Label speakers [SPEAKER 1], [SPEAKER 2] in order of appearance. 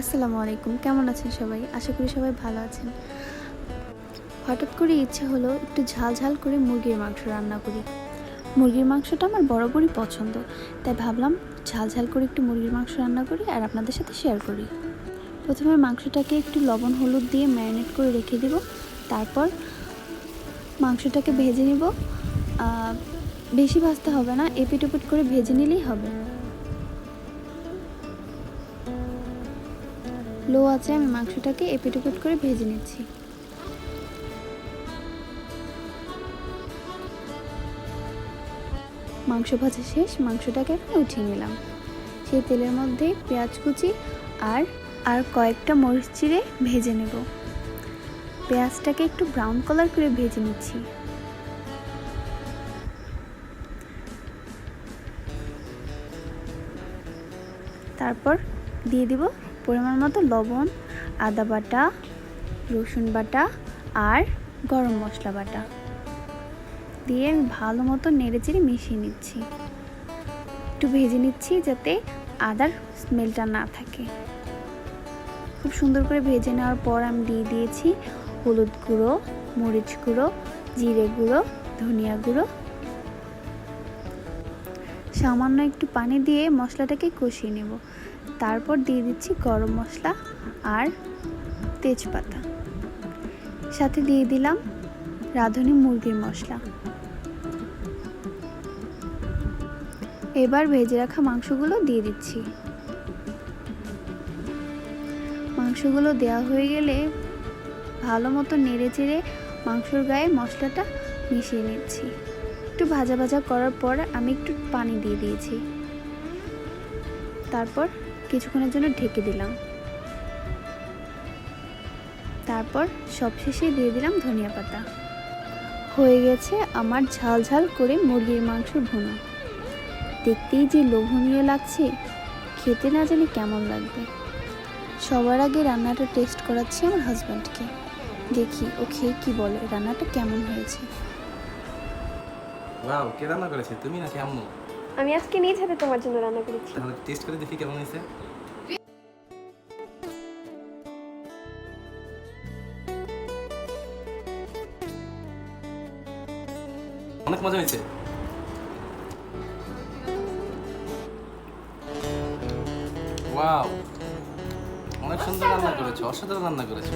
[SPEAKER 1] আসসালামু আলাইকুম। কেমন আছেন সবাই? আশা করি সবাই ভালো আছেন। হঠাৎ করে ইচ্ছে হলো একটু ঝাল ঝাল করে মুরগির মাংস রান্না করি। মুরগির মাংসটা আমার বরাবরই পছন্দ। তাই ভাবলাম ঝাল ঝাল করে একটু মুরগির মাংস রান্না করি আর আপনাদের সাথে শেয়ার করি। প্রথমে মাংসটাকে একটু লবণ, হলুদ দিয়ে ম্যারিনেট করে রেখে দেব। তারপর মাংসটাকে ভেজে নিব। বেশি ভাজতে হবে না এপিট ওপিট করে ভেজে নিলেই হবে। লো আছে আমি মাংসটাকে এপিট ওপিট করে ভেজে নিচ্ছি। মাংস ভাজা শেষ, মাংসটাকে এখন উঠিয়ে নিলাম। সেই তেলের মধ্যে পেঁয়াজ কুচি আর আর কয়েকটা মরিচ চিড়ে ভেজে নেব। পেঁয়াজটাকে একটু ব্রাউন কালার করে ভেজে নিচ্ছি। তারপর দিয়ে দিব পরিমাণ মতো লবণ, আদা বাটা, রসুন বাটা আর গরম মশলা বাটা। দিয়ে আমি ভালো মতো নেড়েচেড়ে মিশিয়ে নিচ্ছি। একটু ভেজে নিচ্ছি যাতে আদার স্মেলটা না থাকে। খুব সুন্দর করে ভেজে নেওয়ার পর আমি দিয়ে দিয়েছি হলুদ গুঁড়ো, মরিচ গুঁড়ো, জিরে গুঁড়ো, ধনিয়া গুঁড়ো। সামান্য একটু পানি দিয়ে মশলাটাকে কষিয়ে নেব। তারপর দিয়ে দিচ্ছি গরম মশলা আর তেজপাতা। সাথে দিয়ে দিলাম রাঁধুনি মুরগির মশলা। এবার ভেজে রাখা মাংসগুলো দিয়ে দিচ্ছি। মাংসগুলো দেওয়া হয়ে গেলে ভালো মতো নেড়ে চেড়ে মাংসর গায়ে মশলাটা মিশিয়ে নিচ্ছি। একটু ভাজা ভাজা করার পর আমি একটু পানি দিয়ে দিয়েছি। তারপর কিছুক্ষণের জন্য ঢেকে দিলাম। তারপর সবশেষে দিয়ে দিলাম ধনিয়া পাতা। হয়ে গেছে আমার ঝাল ঝাল করে মুরগির মাংস ভুনা। দেখতেই যে লোভনীয় লাগছে, খেতে না জানি কেমন লাগবে। সবার আগে রান্নাটা টেস্ট করাচ্ছি আমার হাজব্যান্ডকে দেখি ও খেয়ে কী বলে, রান্নাটা কেমন হয়েছে?
[SPEAKER 2] কে রান্না করেছে? তুমি নাকি আম্মু?
[SPEAKER 3] আমি আজকে নিজ হাতে তোমার জন্য রান্না করেছি।
[SPEAKER 2] তাহলে টেস্ট করে দেখি কেমন হয়েছে। অনেক মজা হয়েছে। ওয়াও, অনেক সুন্দর রান্না করেছ, অসাধারণ রান্না করেছ।